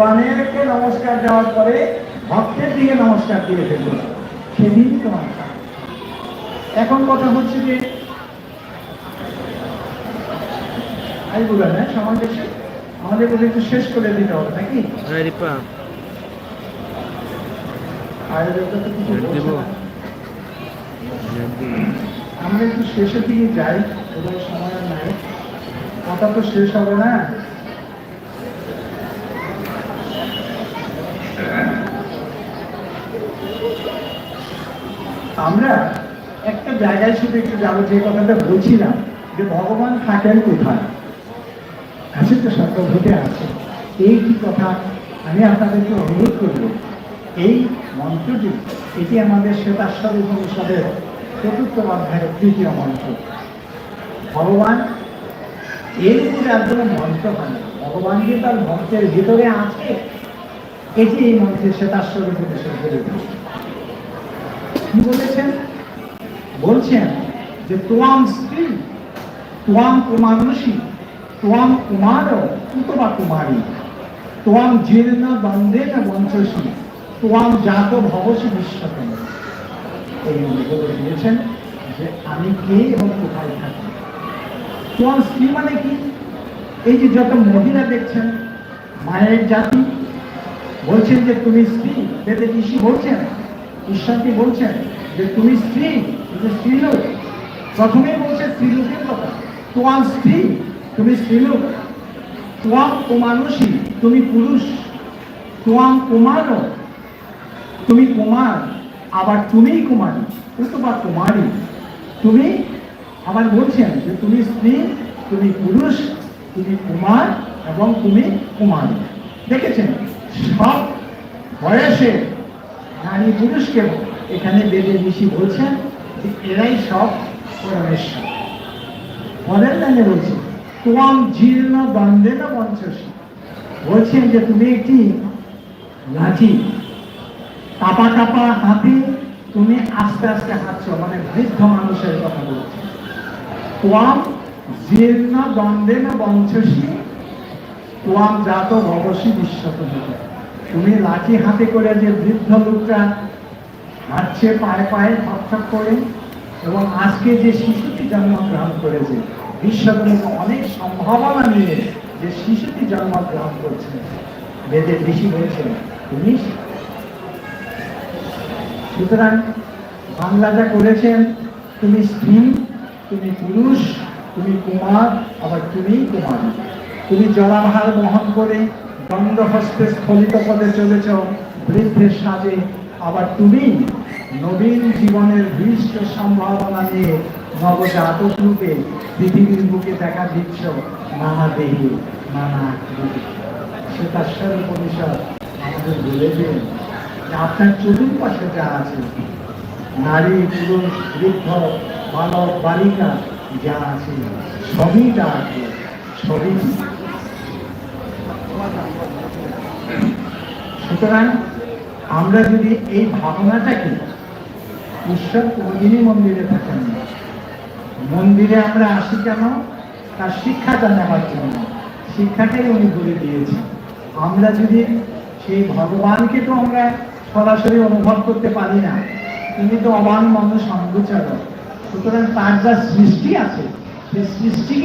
ভগবানেরকে নমস্কার দেওয়ার পরে ভক্তের দিকে নমস্কার দিয়ে ফেলবে সেদিনই তোমার এখন কথা হচ্ছে যে হ্যাঁ আমাদের বলে একটু শেষ করে দিতে হবে নাকি? না। আমরা একটু শেষের দিকে যাই ওদের সময় নাই। কথা তো শেষ হবে না। আমরা একটা জায়গায় শুধু একটু যাব, যে কথাটা বলছিলাম যে ভগবান থাকেন কোথায়? আছে তো সর্বভূতে আছে এই কি কথা? আমি আপনাদেরকে অনুরোধ করব, এই মন্ত্রটি, এটি আমাদের শ্বেতাশ্বর উপনিষদের চতুর্থ অধ্যায়ের তৃতীয় মন্ত্র। ভগবান এর উপরে আর কোনো মন্ত্র হয় না ভগবান যে তার ভক্তের ভিতরে আছে, এটি এই মন্ত্রে শ্বেতাশ্বর উপনিষদ বলে দিয়েছে। কি বলেছেন, বলছেন যে তোয়াম স্ত্রী তোয়াম কুমারুষী তোয়াম কুমার কুতবা কুমারী। তোয়াম জীর্ণ দ্বন্দ্বে না বঞ্চসী তোয়াম জাত ভবসী বিশ্বতম এই বলে দিয়েছেন যে আমি কে এবং কোথায় থাকি? তোয়াম স্ত্রী মানে কি? এই যে যত মহিলা দেখছেন, মায়ের জাতি, বলছেন যে তুমি স্ত্রী, বেদে ঋষি বলছেন ঈশ্বরকে বলছেন যে তুমি স্ত্রী, তুমি স্ত্রীলোক। প্রথমেই বলছে স্ত্রীলোকের কথা। তোমার স্ত্রী, তুমি স্ত্রীলোক। তোমার কুমানুষী তুমি পুরুষ। তোমার কুমার তুমি কুমার। আবার তুমিই কুমারী অথবা কুমারী। তুমি আবার বলছেন যে তুমি স্ত্রী, তুমি পুরুষ, তুমি কুমার এবং তুমি কুমারী। দেখেছেন, সব বয়সে নারী পুরুষকে এখানে বেদে ঋষি বলছেন যে এরাই সব পরমেশ্বর। পরের লাইনে বলছে, তোমাম জীর্ণ দ্বন্দ্বে না পঞ্চশী। বলছেন যে তুমি একটি লাঠি কাপা কাপা হাতে, তুমি আস্তে আস্তে হাঁটছ মানে বৃদ্ধ মানুষের কথা বলছে। তোয়াম জীর্ণ দ্বন্দ্বে না বঞ্চসী তোয়াম জাত ভবসী বিশ্বত হতে তুমি লাঠি হাতে করে যে বৃদ্ধ লোকটা হাঁটছে, পায়ে পায়ে থপথপ করে এবং আজকে যে শিশুটি জন্মগ্রহণ করেছে বিশ্বগুলোকে অনেক সম্ভাবনা নিয়ে যে শিশুটি জন্মগ্রহণ করছে। বেদের ঋষি বলছেন, তুমি সুতরাং বাংলা যা করেছেন, তুমি স্ত্রী, তুমি পুরুষ, তুমি কুমার, আবার তুমি কুমারী। তুমি জলাভার বহন করে দণ্ডহস্তে স্থলিত পদে চলেছ, বৃদ্ধের সাজে। আবার তুমি নবীন জীবনের ভীষ্ট সম্ভাবনা নিয়ে নবজাতক রূপে পৃথিবীর বুকে দেখা দিচ্ছ, নানা দেহে নানা আকৃতি শ্বেতাশ্বর উপনিষদ আমাদের বলেছেন আপনার চতুর্পাশে যা আছে, নারী, পুরুষ, বৃদ্ধ, বালক, বালিকা, যা আছে, সবই যা আছে, সবই সুতরাং আমরা যদি এই ভাবনাটাকে ঈশ্বর কোনদিনই মন্দিরে থাকেন না। মন্দিরে আমরা আসি কেন? তার শিক্ষাটা নেওয়ার জন্য। শিক্ষাটাই উনি বলে দিয়েছেন। আমরা যদি সেই ভগবানকে তো আমরা সরাসরি অনুভব করতে পারি না, তিনি তো অবান মানুষ অঙ্গচারক সুতরাং তার যা সৃষ্টি আছে, সেই সৃষ্টিকে